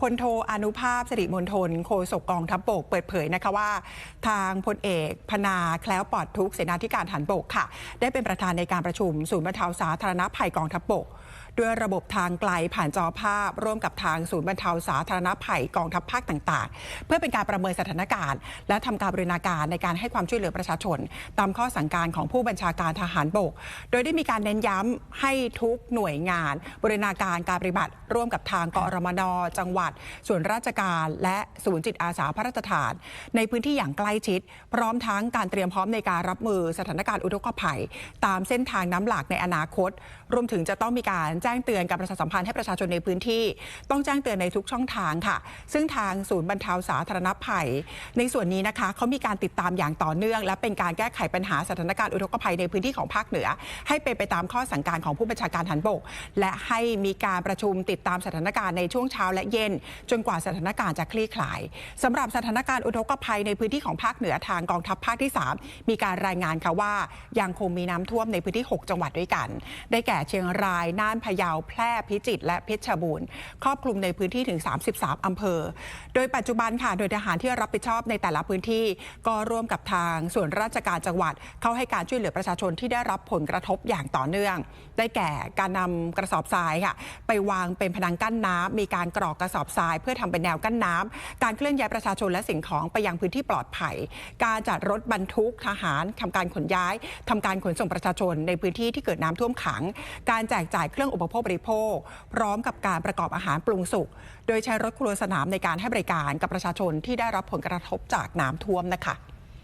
พลโทอนุภาพสิริมณฑลโฆษกกองทัพบกเปิดเผยนะคะว่า ทางพลเอกพนาแคล้วปลอดทุกเสนาธิการฐานบกค่ะ ได้เป็นประธานในการประชุมศูนย์บรรเทาสาธารณภัยกองทัพบกด้วยระบบทางไกลผ่านจอภาพ ร่วมกับทางศูนย์บรรเทาสาธารณภัยกองทัพภาคต่าง ๆ เพื่อเป็นการประเมินสถานการณ์ และทำการบริณาการในการให้ความช่วยเหลือประชาชน ตามข้อสั่งการของผู้บัญชาการทหารบก โดยได้มีการเน้นย้ำให้ทุกหน่วยงาน บริณาการการปฏิบัติร่วมกับทางกรมนจังหวัด ส่วนราชการและศูนย์จิตอาสาพระราชทาน ในพื้นที่อย่างใกล้ชิด พร้อมทั้งการเตรียมพร้อมในการรับมือสถานการณ์อุทกภัย ตามเส้นทางน้ำหลากในอนาคต รวมถึงจะต้องมีการแจ้งเตือนการประชาสัมพันธ์ให้ประชาชนในพื้นที่ ต้องแจ้งเตือนในทุกช่องทางค่ะ ซึ่งทางศูนย์บรรเทาสาธารณภัย ในส่วนนี้นะคะเขามีการติดตามอย่างต่อเนื่อง และเป็นการแก้ไขปัญหาสถานการณ์อุทกภัยในพื้นที่ของภาคเหนือ ให้เป็นไปตามข้อสั่งการของผู้บัญชาการทหารบก และให้มีการประชุมติดตามสถานการณ์ในช่วงเช้าและเย็น จนกว่าสถานการณ์จะคลี่คลายสำหรับสถานการณ์อุทกภัยในพื้นที่ของภาคเหนือทางกองทัพภาคที่ 3 มีการรายงานค่ะว่ายังคงมีน้ำท่วมในพื้นที่ 6 จังหวัดด้วยกัน ได้แก่เชียงรายน่านพะเยาแพร่พิจิตรและเพชรบูรณ์ครอบคลุมในพื้นที่ถึง 33 อำเภอ โดยปัจจุบันค่ะโดยทหารที่รับผิดชอบในแต่ละพื้นที่ ก็ร่วมกับทางส่วนราชการจังหวัด เข้าให้การช่วยเหลือประชาชนที่ได้รับผลกระทบอย่างต่อเนื่อง ได้แก่การนำกระสอบทรายค่ะไปวางเป็นพนังกั้นน้ำมีการกรอกกระสอบทราย เพื่อทำเป็นแนวกั้นน้ำการเคลื่อนย้ายประชาชนและสิ่งของไปยังพื้นที่ปลอดภัย การจัดรถบรรทุกทหารทำการขนย้ายทำการขนส่งประชาชนในพื้นที่ที่เกิดน้ำท่วมขัง การแจกจ่ายเครื่องอุปโภคบริโภค พร้อมกับการประกอบอาหารปรุงสุก โดยใช้รถครัวสนามในการให้บริการกับประชาชนที่ได้รับผลกระทบจากน้ำท่วมนะคะ